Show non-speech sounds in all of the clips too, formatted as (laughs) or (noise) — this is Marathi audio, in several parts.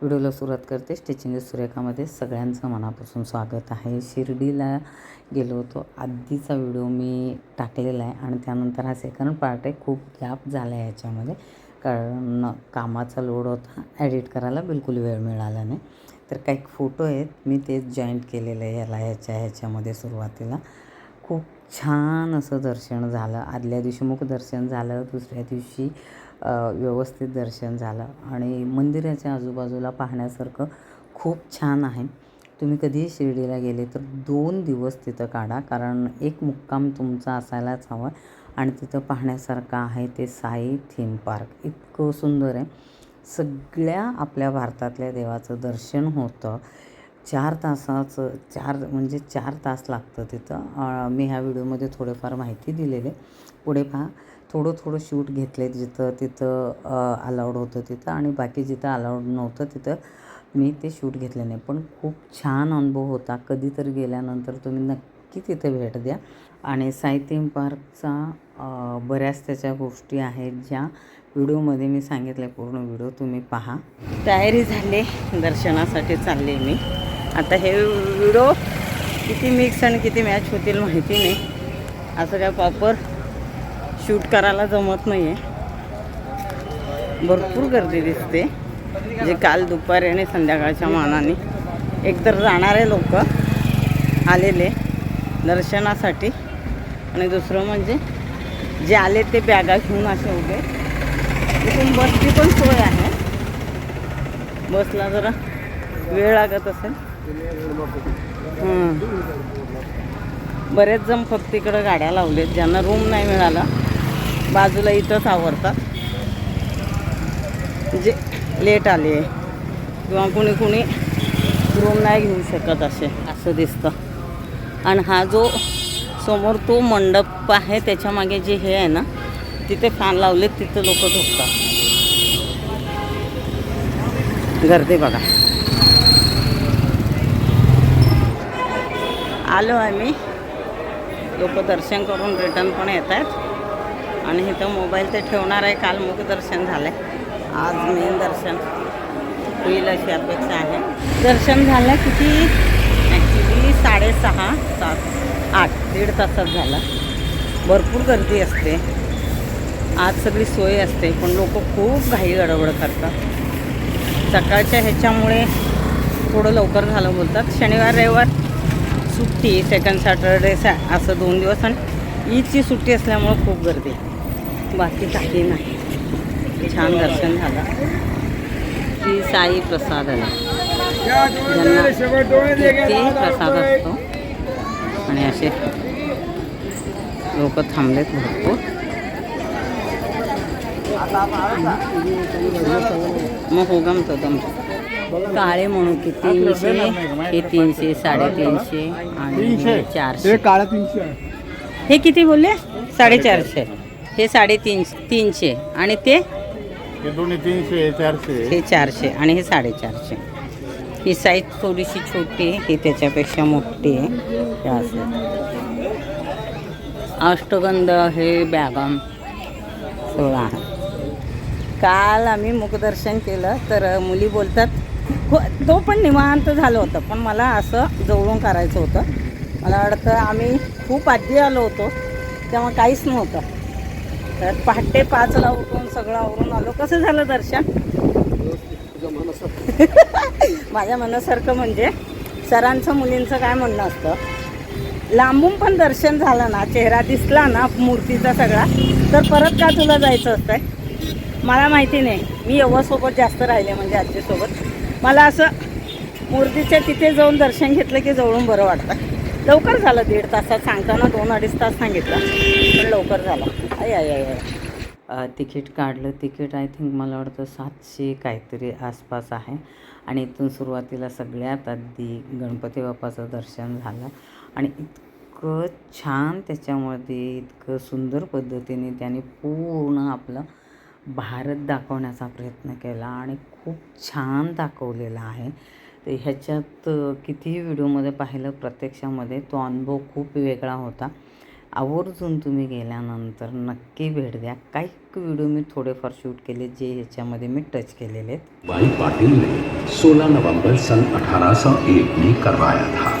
व्हिडिओला सुरुवात करते. स्टिचिंग सुरेखामध्ये सगळ्यांचं मनापासून स्वागत आहे. शिर्डीला गेलो होतो. आधीचा व्हिडिओ मी टाकलेला आहे आणि त्यानंतर हा सेकंड पार्ट आहे. खूप गॅप झाला आहे याच्यामध्ये. कारण कामाचा लोड होता. ॲडिट करायला बिलकुल वेळ मिळाला नाही. तर काही फोटो आहेत. मी तेच जॉईंट केलेलं आहे याला ह्याच्या ह्याच्यामध्ये सुरुवातीला. खूप छान असं दर्शन झालं. आदल्या दिवशी मुख दर्शन झालं. दुसऱ्या दिवशी व्यवस्थित दर्शन झालं. आणि मंदिराच्या आजूबाजूला पाहण्यासारखं खूप छान आहे. तुम्ही कधीही शिर्डीला गेले तर दोन दिवस तिथं काढा. कारण एक मुक्काम तुमचा असायलाच हवा. आणि तिथं पाहण्यासारखं आहे ते साई थीम पार्क. इतकं सुंदर आहे. सगळ्या आपल्या भारतातल्या देवाचं दर्शन होतं. चार तासाचं चार म्हणजे चार तास लागतं तिथं. मी ह्या व्हिडिओमध्ये थोडेफार माहिती दिलेले पुढे पहा. थोडं थोडं शूट घेतले जिथं तिथं अलाउड होतं तिथं आणि बाकी जिथं अलाउड नव्हतं तिथं मी ते शूट घेतले नाही. पण खूप छान अनुभव होता. कधीतरी गेल्यानंतर तुम्ही नक्की तिथे भेट द्या. आणि साई पार्कचा बऱ्याच त्याच्या गोष्टी आहेत ज्या व्हिडिओमध्ये मी सांगितल्या. पूर्ण व्हिडिओ तुम्ही पहा. तयारी झाली. दर्शनासाठी चालले मी. आता हे व्हिडिओ किती मिक्स आणि किती मॅच होतील माहिती नाही. असं काय प्रॉपर शूट करायला जमत नाही आहे भरपूर गर्दी दिसते. जे काल दुपारी आणि संध्याकाळच्या मानाने. एकतर जाणारे लोक आलेले दर्शनासाठी. आणि दुसरं म्हणजे जे आले ते बॅगा घेऊन असे उभे. इथून बसची पण सोय आहे. बसला जरा वेळ लागत असेल. बरेच जण फक्त इकडं गाड्या लावलेत. ज्यांना रूम नाही मिळाला. बाजूला इथंच आवरतात जे म्हणजे लेट आले किंवा कुणी कुणी रूम नाही घेऊ शकत असे असं दिसतं. आणि हा जो समोर तो मंडप आहे त्याच्यामागे जे हे आहे ना तिथे फॅन लावलेत तिथं लोक झोपतात. गर्दी बघा. आलो आम्ही. लोक दर्शन करून रिटर्न पण येत आहेत आणि इथं मोबाईल ते ठेवणार आहे. काल मुख दर्शन झालं आज मेन दर्शन. होईल अशी अपेक्षा आहे. दर्शन झालं किती? ॲक्च्युली साडेसहा सात आठ दीड तासात झालं. भरपूर गर्दी असते. आज सगळी सोय असते पण लोक खूप घाई गडबड करतात. सकाळच्या ह्याच्यामुळे थोडं लवकर झालं बोलतात. शनिवार रविवार सुट्टी सेकंड सॅटरडे सॅ असं दोन दिवस. आणि ईदची सुट्टी असल्यामुळं खूप गर्दी बाकी काही नाही. छान दर्शन झालं. श्री साई प्रसाद आला. ज्यांना प्रसाद असतो. आणि असे लोक थांबलेत भरपूर. मग हो गमतं गमतं काळे म्हणू की तीनशे हे तीनशे साडेतीनशे आणि हे चारशे. काळा तीनशे हे किती बोलले? साडेचारशे. हे साडेतीनशे तीनशे आणि ते हे दोन्ही तीनशे हे चारशे. हे चारशे आणि हे साडेचारशे. ही साईज थोडीशी छोटी आहे ही त्याच्यापेक्षा मोठी आहे. अष्टगंध हे बॅगम सोळा आहे. काल आम्ही मुखदर्शन केलं तर मुली बोलतात हो तो पण निवांत झालं होतं पण मला असं जवळून करायचं होतं. मला वाटतं आम्ही खूप आधी आलो होतो तेव्हा काहीच नव्हतं. तर पहाटे पाचला उठून सगळं आवरून आलो. कसं झालं दर्शन? (laughs) माझ्या मनासारखं म्हणजे सरांचं मुलींचं काय म्हणणं असतं लांबून पण दर्शन झालं ना चेहरा दिसला ना मूर्तीचा सगळा तर परत का तुला जायचं असतंय? मला माहिती नाही. मी यव्वासोबत जास्त राहिले म्हणजे आजीसोबत. मला असं मूर्तीच्या तिथे जाऊन दर्शन घेतलं की जवळून बरं वाटतं. लवकर झालं दीड तासात सांगताना दोन अडीच तास सांगितलं. लवकर झालं. आय आय आय तिकीट काढलं. तिकीट आय थिंक मला वाटतं सातशे काहीतरी आसपास आहे. आणि इथून सुरुवातीला सगळ्यात आधी गणपती बाप्पाचं दर्शन झालं. आणि इतकं छान त्याच्यामध्ये इतकं सुंदर पद्धतीने त्याने पूर्ण आपलं भारत दाखवण्याचा प्रयत्न केला आणि खूप छान दाखवलेला आहे. तर ह्याच्यात कितीही व्हिडिओमध्ये पाहिलं प्रत्यक्षामध्ये तो अनुभव खूप वेगळा होता. आवर्जून तुम्ही गेल्यानंतर नक्की भेट द्या. काही व्हिडिओ मी थोडेफार शूट केले जे ह्याच्यामध्ये मी टच केलेले आहेत. भाई पाटिल ने 16 नवंबर सन 1801 में करवाया था.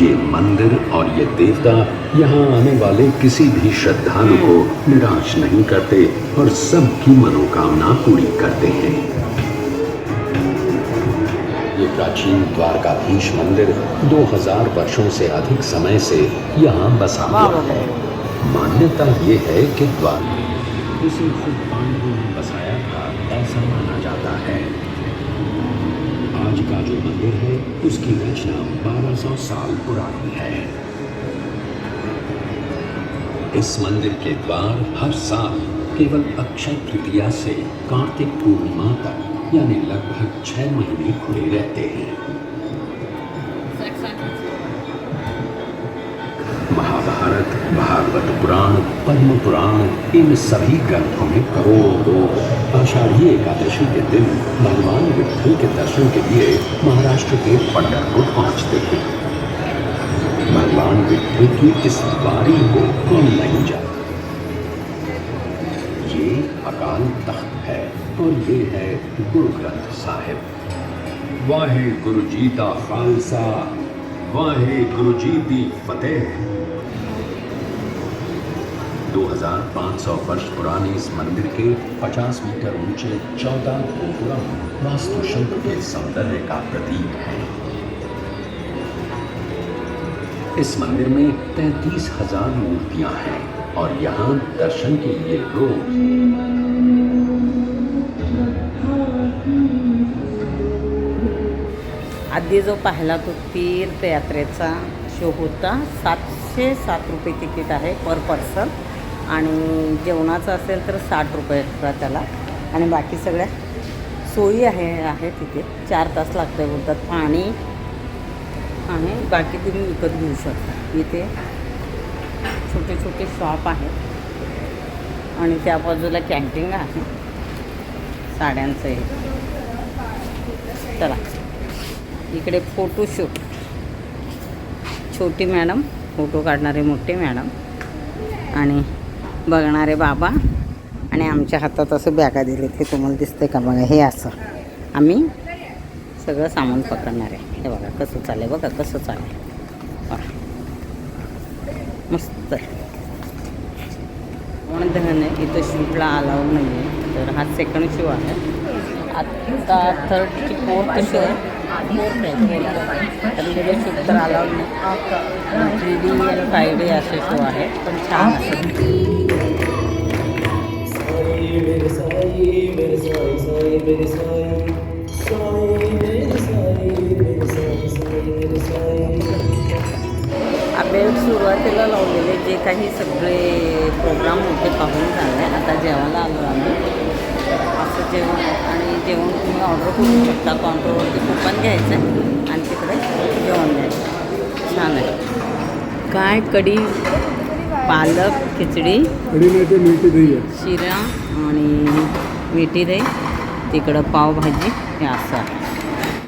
ये मंदिर और ये देवता यहाँ आने वाले किसी भी श्रद्धालु को निराश नहीं करते और सबकी मनोकामना पूरी करते हैं। प्राचीन द्वारकाधीश मंदिर 2000 वर्षों से अधिक समय से यहाँ बसा हुआ है। मान्यता ये है कि द्वार किसी खुद पांडवों ने बसाया था ऐसा माना जाता है। आज का जो मंदिर है उसकी रचना 1200 साल पुरानी है। इस मंदिर के द्वार हर साल केवल अक्षय तृतीया से कार्तिक पूर्णिमा तक यानी लगभग छह महीने खुले रहते हैं। महाभारत, भागवत पुराण, पद्म पुराण, इन सभी ग्रंथों में करोड़ों आषाढ़ी एकादशी के दिन भगवान विठल के दर्शन के लिए महाराष्ट्र के पंडरपुर पहुँचते हैं। भगवान विठल की इस बारी को कौन नहीं जाता। ये अकाल तख्त है। और ये है गुरु ग्रंथ साहिब। वाहे गुरु जी का खालसा, वाहे गुरु जी की फतेह 2500 वर्ष पुराने इस मंदिर के 50 मीटर ऊँचे 14 गोपुरम वास्तुशिल्प के सौंदर्य का प्रतीक है। इस मंदिर में तैतीस हज़ार मूर्तियाँ हैं और यहाँ दर्शन के लिए लोग आधी जो पाहिला तो तीर्थयात्रेचा शो होता. सातशे सात रुपये तिकीट आहे पर पर्सन. आणि जेवणाचं असेल तर साठ रुपये एक्स्ट्रा त्याला. आणि बाकी सगळ्या सोयी आहे आहे तिथे. चार तास लागते बोलतात. पाणी आणि बाकी तुम्ही विकत घेऊ शकता. इथे छोटे छोटे शॉप आहेत. आणि त्या बाजूला कॅन्टीन आहे. साड्यांचं हे. चला. इकडे फोटोशूट छोटी मॅडम फोटो काढणारे मोठे मॅडम आणि बघणारे बाबा. आणि आमच्या हातात असं बॅगा दिले ते तुम्हाला दिसते का? बघा हे असं. आम्ही सगळं सामान पकडणार आहे. हे बघा कसं चालेल बघा कसं चालेल मस्त. मस्त धन इथं शूटला अलाउड नाही आहे तर हा सेकंड शो आहे. आत्ता थर्ड की फोर्थ शो आहे. फोर्थ तर allowed three D five D असे शो आहे पण छान आहे सुरुवातीला लावलेले जे काही सगळे प्रोग्राम होते पाहून झाले. आता जेवायला आलो आम्ही. असं जेवण आहे. आणि जेवण तुम्ही ऑर्डर करू शकता काउंटरवरती कुपन घ्यायचं आहे. आणि तिकडे जेवण द्यायचं छान आहे. काय कढी? पालक खिचडी शिरा आणि मिठी दही. तिकडं पावभाजी हे असं आहे.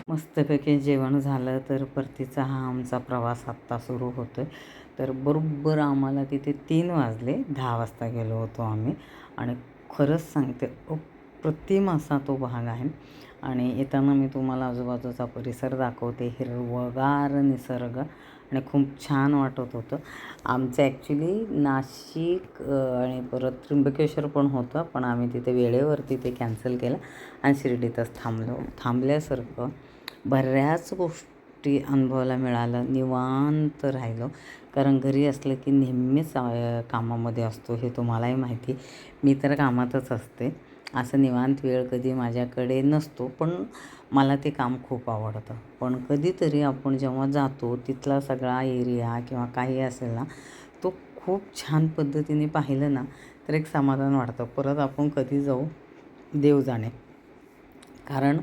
मस्तपैकी जेवण झालं तर परतीचा हा आमचा प्रवास आत्ता सुरू होतो आहे तर बरोबर आम्हाला तिथे तीन वाजले. दहा वाजता गेलो होतो आम्ही. आणि खरंच सांगते कृत्रिम असा तो भाग आहे. आणि येताना मी तुम्हाला आजूबाजूचा परिसर दाखवते. हिरवगार निसर्ग. आणि खूप छान वाटत होतं. आमचं ॲक्च्युली नाशिक आणि परत त्र्यंबकेश्वर पण होतं. पण आम्ही तिथे वेळेवरती ते कॅन्सल केलं आणि शिर्डीतच थांबलो. थांबल्यासारखं बऱ्याच गोष्टी अनुभवायला मिळालं. निवांत राहिलो. कारण घरी असलं की नेहमीच कामामध्ये असतो हे तुम्हालाही माहिती. मी तर कामातच असते. असं निवांत वेळ कधी माझ्याकडे नसतो पण मला ते काम खूप आवडतं. पण कधीतरी आपण जेव्हा जातो तिथला सगळा एरिया किंवा काही असेल ना तो खूप छान पद्धतीने पाहिलं ना तर एक समाधान वाटतं. परत आपण कधी जाऊ देव जाणे. कारण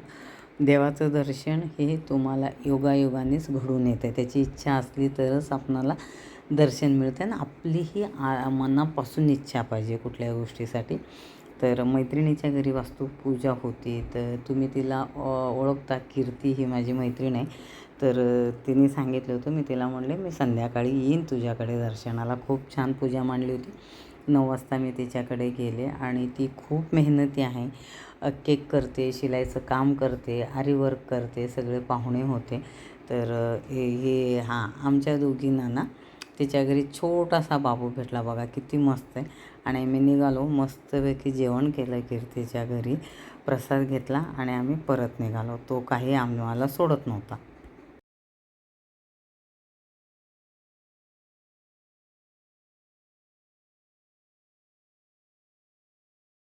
देवाचं दर्शन हे तुम्हाला योगायोगानेच घडून येतं त्याची इच्छा असली तरच आपणाला दर्शन मिळते आणि आपलीही आ मनापासून इच्छा पाहिजे कुठल्या गोष्टीसाठी. तर मैत्रिणीच्या घरी वास्तुपूजा होती तर तुम्ही तिला ओळखता कीर्ती ही माझी मैत्रीण आहे. तर तिने सांगितलं होतं मी तिला म्हणले मी संध्याकाळी येईन तुझ्याकडे दर्शनाला. खूप छान पूजा मांडली होती. नऊ वाजता मी तिच्याकडे गेले आणि ती खूप मेहनती आहे. केक करते शिलाईचं काम करते आरी वर्क करते सगळे पाहुणे होते. तर हे हे हां आमच्या दोघींना ना तिच्या घरी छोटासा बाबू भेटला. बघा किती मस्त आहे. आणि आम्ही निघालो. मस्तपैकी जेवण केलं कीर्तीच्या घरी. प्रसाद घेतला आणि आम्ही परत निघालो. तो काही आम्हाला सोडत नव्हता.